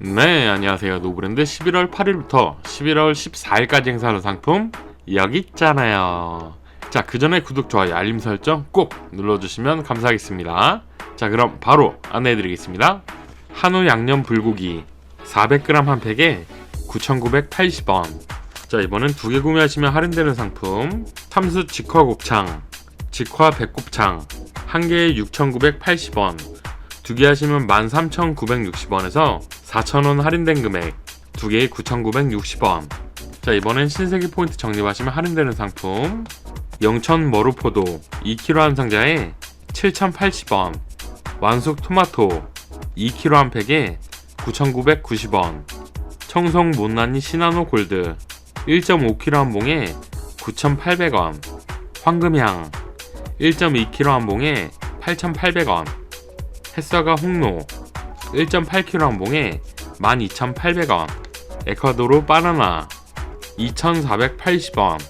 네, 안녕하세요. 노브랜드 11월 8일부터 11월 14일까지 행사하는 상품 여기 있잖아요. 자, 그 전에 구독, 좋아요, 알림 설정 꼭 눌러주시면 감사하겠습니다. 자, 그럼 바로 안내해드리겠습니다. 한우 양념 불고기 400g 한 팩에 9,980원. 자, 이번엔 두 개 구매하시면 할인되는 상품 참수 직화 곱창, 직화 백곱창 한 개에 6,980원. 두 개 하시면 13,960원에서 4,000원 할인된 금액 두 개에 9,960원. 자 이번엔 신세계 포인트 적립하시면 할인되는 상품. 영천 머루포도 2kg 한 상자에 7,080원. 완숙 토마토 2kg 한 팩에 9,990원. 청송 못난이 시나노 골드 1.5kg 한 봉에 9,800원. 황금향 1.2kg 한 봉에 8,800원 햇서가 홍로 1.8kg 한 봉에 12,800원 에콰도르 바나나 2,480원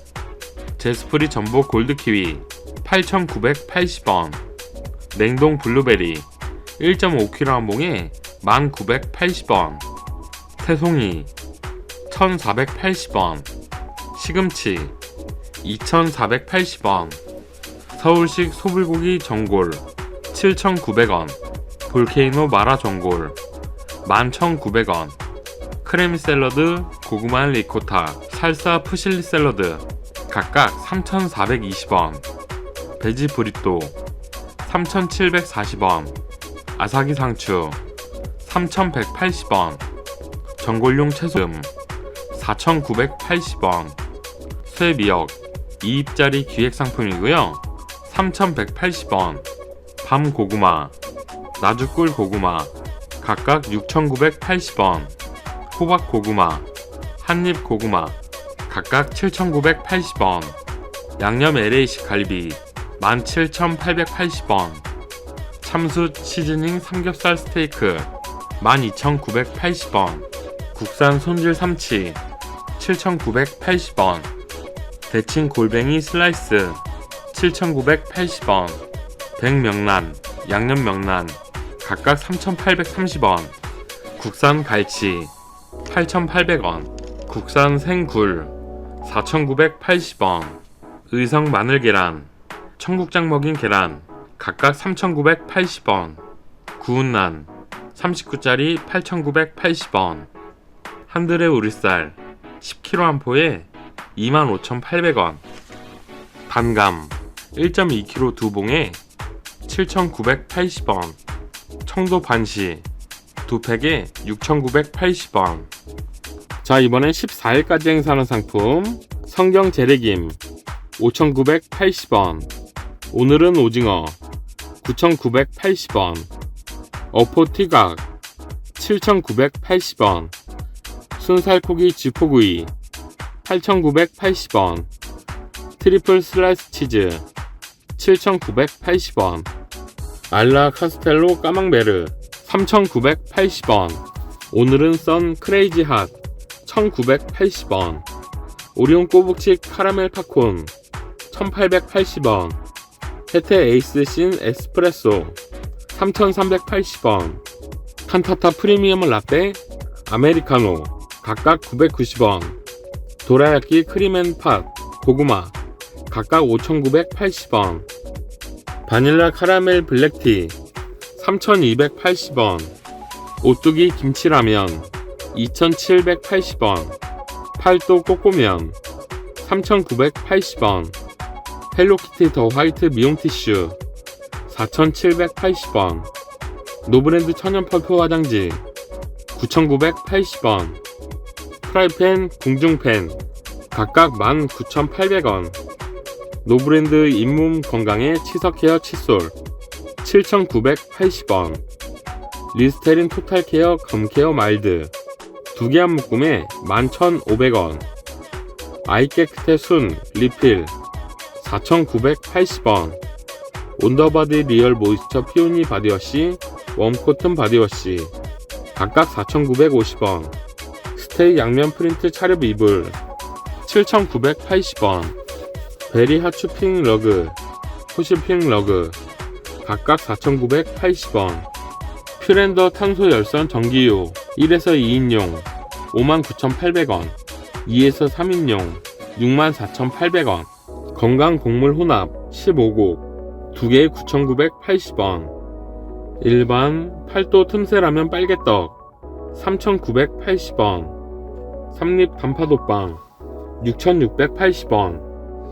제스프리 전복 골드키위 8,980원 냉동 블루베리 1.5kg 한 봉에 1,980원 새송이 1,480원 시금치 2,480원 서울식 소불고기 전골 7,900원 볼케이노 마라 전골 11,900원. 크레미 샐러드 고구마 리코타 살사 푸실리 샐러드 각각 3,420원. 베지 브리또 3,740원. 아사기 상추 3,180원. 전골용 채소음 4,980원. 쇠 미역 2입짜리 기획 상품이고요. 3,180원. 밤 고구마 나주꿀 고구마 각각 6,980원. 호박 고구마 한입 고구마 각각 7,980원. 양념 LA식 갈비 17,880원. 참수 시즈닝 삼겹살 스테이크 12,980원. 국산 손질 삼치 7,980원. 대칭 골뱅이 슬라이스 7,980원. 백명란 양념 명란 각각 3,830원, 국산 갈치 8,800원, 국산 생굴 4,980원, 의성 마늘 계란, 청국장 먹인 계란 각각 3,980원, 구운 난 39짜리 8,980원, 한 들의 우리쌀 10kg 한 포에 25,800원, 단감 1.2kg 두 봉에 7,980원, 청도 반시 두 팩에 6,980원. 자, 이번엔 14일까지 행사하는 상품 성경 재래김 5,980원. 오늘은 오징어 9,980원. 어포 티각 7,980원. 순살코기 쥐포구이 8,980원. 트리플 슬라이스 치즈 7,980원. 알라 카스텔로 까망베르 3,980원. 오늘은 썬 크레이지 핫 1,980원. 오리온 꼬북치 카라멜 팝콘 1,880원. 혜태 에이스 신 에스프레소 3,380원. 칸타타 프리미엄 라떼 아메리카노 각각 990원. 도라야끼 크림앤팥 고구마 각각 5,980원. 바닐라 카라멜 블랙티 3,280원. 오뚜기 김치라면 2,780원. 팔도 꼬꼬면 3,980원. 헬로키티 더 화이트 미용 티슈 4,780원. 노브랜드 천연 퍼프 화장지 9,980원. 프라이팬 궁중팬 각각 19,800원 노브랜드 잇몸 건강에 치석 헤어 칫솔 7,980원. 리스테린 토탈 케어 검케어 마일드 두 개 한 묶음에 11,500원. 아이 깨끗해 순 리필 4,980원. 온더바디 리얼 모이스처 피오니 바디워시 웜코튼 바디워시 각각 4,950원. 스테이 양면 프린트 차렵 이불 7,980원 베리 하추핑 러그, 후시핑 러그 각각 4,980원. 퓨렌더 탄소 열선 전기요 1에서 2인용 59,800원. 2에서 3인용 64,800원. 건강곡물 혼합 15곡 2개에 9,980원. 일반 팔도 틈새 라면 빨개떡 3,980원. 삼립 단팥호빵 6,680원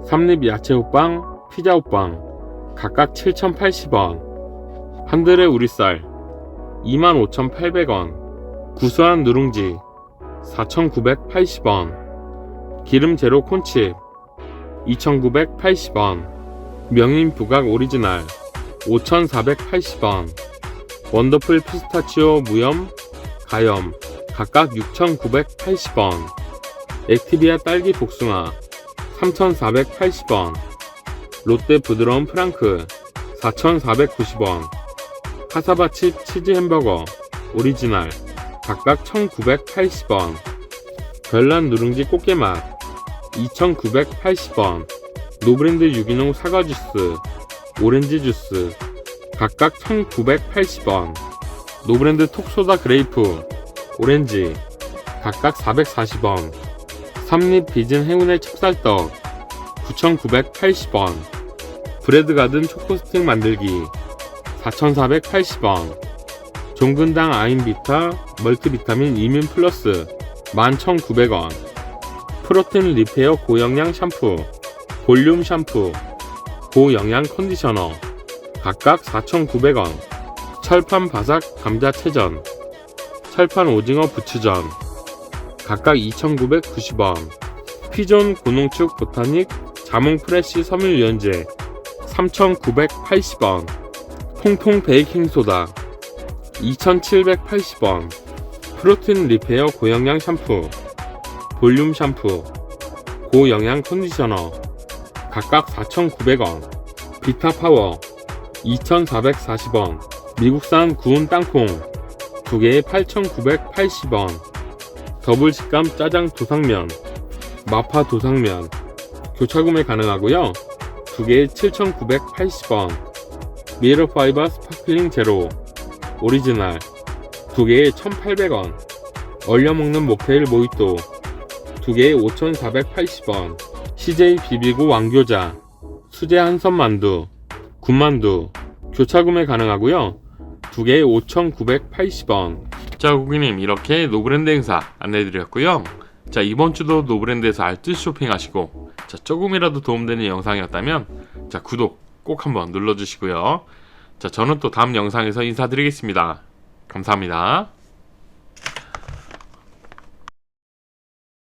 삼립 야채호빵 피자호빵 각각 7,080원. 한들의 우리쌀 25,800원. 구수한 누룽지 4,980원. 기름 제로 콘칩 2,980원. 명인 부각 오리지널 5,480원. 원더풀 피스타치오 무염 가염 각각 6,980원. 액티비아 딸기 복숭아 3,480원 롯데 부드러운 프랑크 4,490원 카사바 칩 치즈 햄버거 오리지널 각각 1,980원 별난 누룽지 꽃게맛 2,980원 노브랜드 유기농 사과 주스 오렌지 주스 각각 1,980원 노브랜드 톡소다 그레이프 오렌지 각각 440원 삼립 비진 행운의 찹쌀떡 9,980원. 브레드 가든 초코스틱 만들기 4,480원. 종근당 아임비타 멀티비타민 이민 플러스 11,900원. 프로틴 리페어 고영양 샴푸 볼륨 샴푸 고영양 컨디셔너. 각각 4,900원. 철판 바삭 감자 채전. 철판 오징어 부추전 각각 2,990원 피존 고농축 보타닉 자몽 프레쉬 섬유 유연제 3,980원 통통 베이킹 소다 2,780원 프로틴 리페어 고영양 샴푸 볼륨 샴푸 고영양 컨디셔너 각각 4,900원 비타 파워 2,440원 미국산 구운 땅콩 2개에 8,980원 더블 식감 짜장 도상면 마파 도상면. 교차 구매 가능하고요. 2개에 7,980원. 미러 파이버 스파클링 제로. 오리지널. 2개에 1,800원. 얼려 먹는 목테일 모히또. 2개에 5,480원. CJ 비비고 왕교자. 수제 한선 만두. 군만두. 교차 구매 가능하고요. 2개에 5,980원 자 고객님 이렇게 노브랜드 행사 안내해드렸고요. 자 이번 주도 노브랜드에서 알뜰 쇼핑하시고 자 조금이라도 도움되는 영상이었다면 자 구독 꼭 한번 눌러주시고요. 자 저는 또 다음 영상에서 인사드리겠습니다. 감사합니다